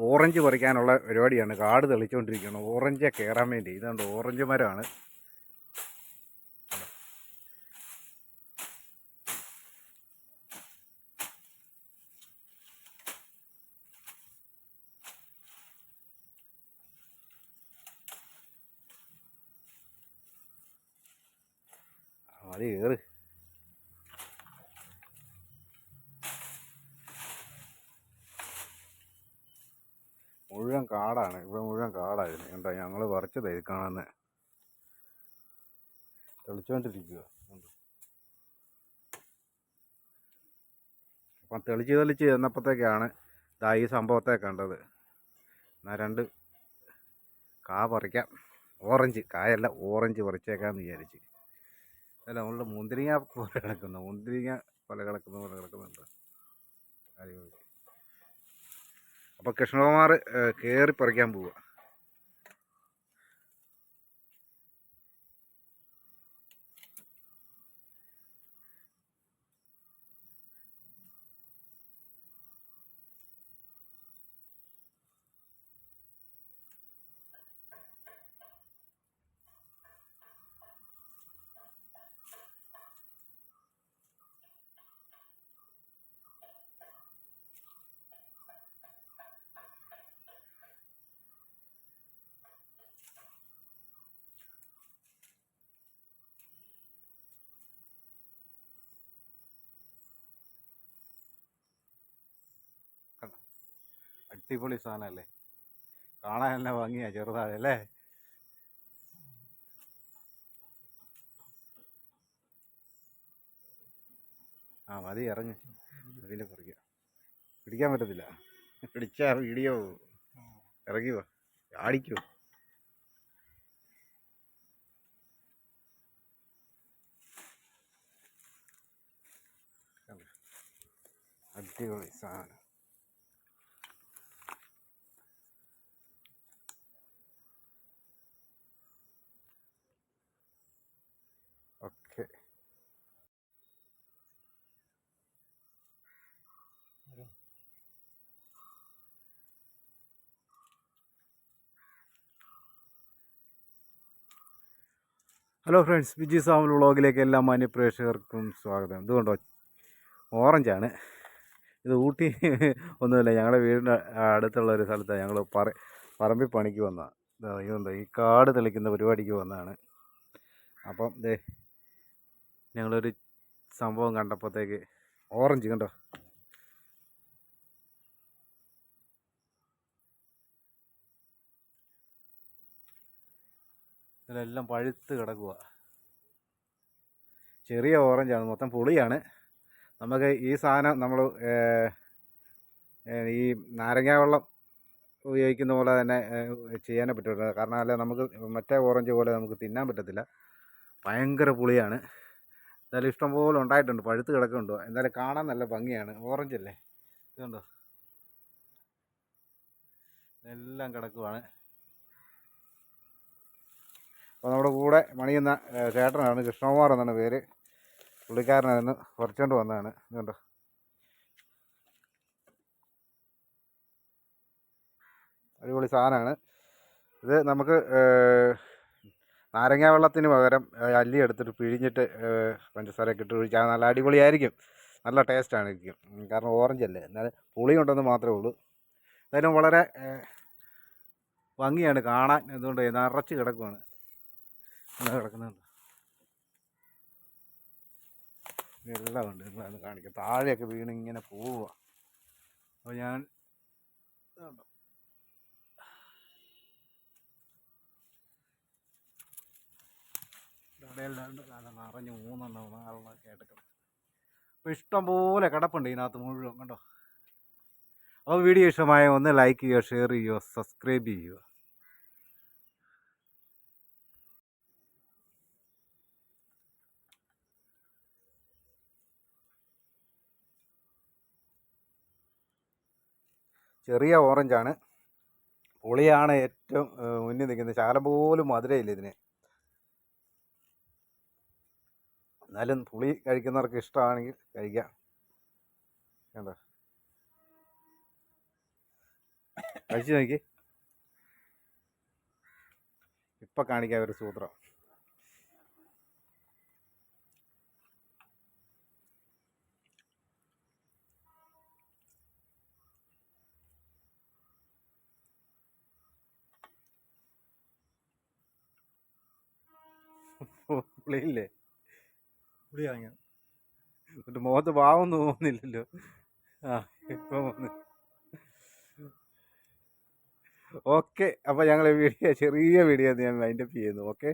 Orange പറിക്കാനുള്ള പരിപാടിയാണ്. കാട് തെളിച്ചുകൊണ്ടിരിക്കുകയാണ് orange കയറാൻ വേണ്ടി. ഇതുകൊണ്ട് ഓറഞ്ച് മരമാണ്. അത് കയറ് മുഴുവൻ കാടാണ്. ഇവിടെ മുഴുവൻ കാടായിരുന്നു. കണ്ടോ? ഞങ്ങൾ പറിച്ചത് ഇത് കാണുന്നത് തെളിച്ചുകൊണ്ടിരിക്കുക അപ്പം തെളിച്ച് തെളിച്ച് ചെന്നപ്പോഴത്തേക്കാണ് ഇതാ ഈ സംഭവത്തെ കണ്ടത്. എന്നാൽ രണ്ട് കാ പറിക്കാം. ഓറഞ്ച്. കായല്ല ഓറഞ്ച് പറിച്ചേക്കാന്ന് വിചാരിച്ച്. അല്ല നമ്മളുടെ മുന്തിരിങ്ങ പോലെ കിടക്കുന്നു. മുന്തിരിങ്ങ പോലെ കിടക്കുന്ന പോലെ കിടക്കുന്നുണ്ട് അടിപൊളി. അപ്പോൾ കൃഷ്ണകുമാർ കയറി പറിക്കാൻ പോവുക അടിപൊളി സാധനമല്ലേ കാണാൻ തന്നെ ഭംഗിയാണ് ചെറുതാഴെ അല്ലേ? ആ മതി ഇറങ്ങി. ഇതിന്റെ പറിക്കാം. പിടിക്കാൻ പറ്റത്തില്ല. പിടിച്ചാൽ വീഡിയോ. ഇറങ്ങി വാ. ആടിക്കോ അടിപൊളി സാധനം. Okay. Hello friends Viji Samal വ്ളോഗിലേക്ക് എല്ലാ മാന്യപ്രേക്ഷകർക്കും സ്വാഗതം. ഇതുകൊണ്ടോ ഓറഞ്ചാണ്. ഇത് ഊട്ടി ഒന്നുമില്ല ഞങ്ങളുടെ വീടിന്റെ അടുത്തുള്ള ഒരു സ്ഥലത്താണ് ഞങ്ങൾ പറ പറമ്പിൽ പണിക്ക് വന്നതാണ് ഇതെന്താ ഈ കാട് തെളിക്കുന്ന പരിപാടിക്ക് വന്നതാണ്. അപ്പം ദേ ഞങ്ങളൊരു സംഭവം കണ്ടപ്പോഴത്തേക്ക് ഓറഞ്ച് കണ്ടോ? ഇതിലെല്ലാം പഴുത്ത് കിടക്കുക ചെറിയ ഓറഞ്ചാണ് മൊത്തം പുളിയാണ്. നമുക്ക് ഈ സാധനം നമ്മൾ ഈ നാരങ്ങ വെള്ളം ഉപയോഗിക്കുന്ന പോലെ തന്നെ ചെയ്യാനേ പറ്റുള്ളൂ കാരണം അല്ല നമുക്ക് മറ്റേ ഓറഞ്ച് പോലെ നമുക്ക് തിന്നാൻ പറ്റത്തില്ല. ഭയങ്കര പുളിയാണ്. എന്തായാലും ഇഷ്ടംപോലെ ഉണ്ടായിട്ടുണ്ട്. പഴുത്ത് കിടക്കുന്നുണ്ട്? എന്തായാലും കാണാൻ നല്ല ഭംഗിയാണ്. ഓറഞ്ച് അല്ലേ? ഇതുണ്ടോ? എല്ലാം കിടക്കുവാണ്. അപ്പോൾ നമ്മുടെ കൂടെ മണിയുന്ന ചേട്ടനാണ്. കൃഷ്ണകുമാർ എന്നാണ് പേര്. പുള്ളിക്കാരനായിരുന്നു. കുറച്ചുകൊണ്ട് വന്നതാണ്. ഇതുണ്ടോ? അടിപൊളി സാധനമാണ്. ഇത് നമുക്ക് നാരങ്ങ വെള്ളത്തിന് പകരം അല്ലി എടുത്തിട്ട് പിഴിഞ്ഞിട്ട് പഞ്ചസാര പഞ്ചസാരയൊക്കെ ഇട്ട് ഒഴിച്ചാൽ നല്ല അടിപൊളിയായിരിക്കും. നല്ല ടേസ്റ്റാണ് ഇരിക്കും. കാരണം ഓറഞ്ച് അല്ലേ? എന്നാലും പുളി ഉണ്ടെന്ന് മാത്രമേ ഉള്ളൂ. എന്തായാലും വളരെ ഭംഗിയാണ് കാണാൻ. എന്തുകൊണ്ട് നിറച്ച് കിടക്കുവാണ്. എന്താ കിടക്കുന്നുണ്ട് എല്ലാം ഉണ്ട്. നിങ്ങളത് കാണിക്കാം. താഴെയൊക്കെ വീണ് ഇങ്ങനെ പോവുക അപ്പോൾ ഞാൻ നല്ല നിറഞ്ഞ് മൂന്നെണ്ണം നാളെ ആയിട്ട് കിടക്കും അപ്പോൾ ഇഷ്ടം പോലെ കിടപ്പുണ്ട് ഇതിനകത്ത് മുഴുവൻ കണ്ടോ? അപ്പോൾ വീഡിയോ ഇഷ്ടമായ ഒന്ന് ലൈക്ക് ചെയ്യുക ഷെയർ ചെയ്യുക സബ്സ്ക്രൈബ് ചെയ്യുക. ചെറിയ ഓറഞ്ചാണ് പുളിയാണ് ഏറ്റവും മുന്നിൽ നിൽക്കുന്നത്. ശാലം പോലും മധുരയില്ല ഇതിന്. എന്നാലും പുളി കഴിക്കുന്നവർക്ക് ഇഷ്ടമാണെങ്കിൽ കഴിക്കാം. കണ്ടോ? കഴിച്ചു നോക്കി. ഇപ്പം കാണിക്കാം ഒരു സൂത്രം. പുളിയില്ലേ? പുളി ഞാൻ. എന്നിട്ട് മുഖത്ത് പാവം തോന്നുന്നില്ലല്ലോ ആ ഇപ്പം വന്ന്. ഓക്കെ അപ്പോൾ ഞങ്ങളെ വീഡിയോ ചെറിയ വീഡിയോ ഞാൻ മൈൻഡപ്പ് ചെയ്യുന്നു. ഓക്കെ?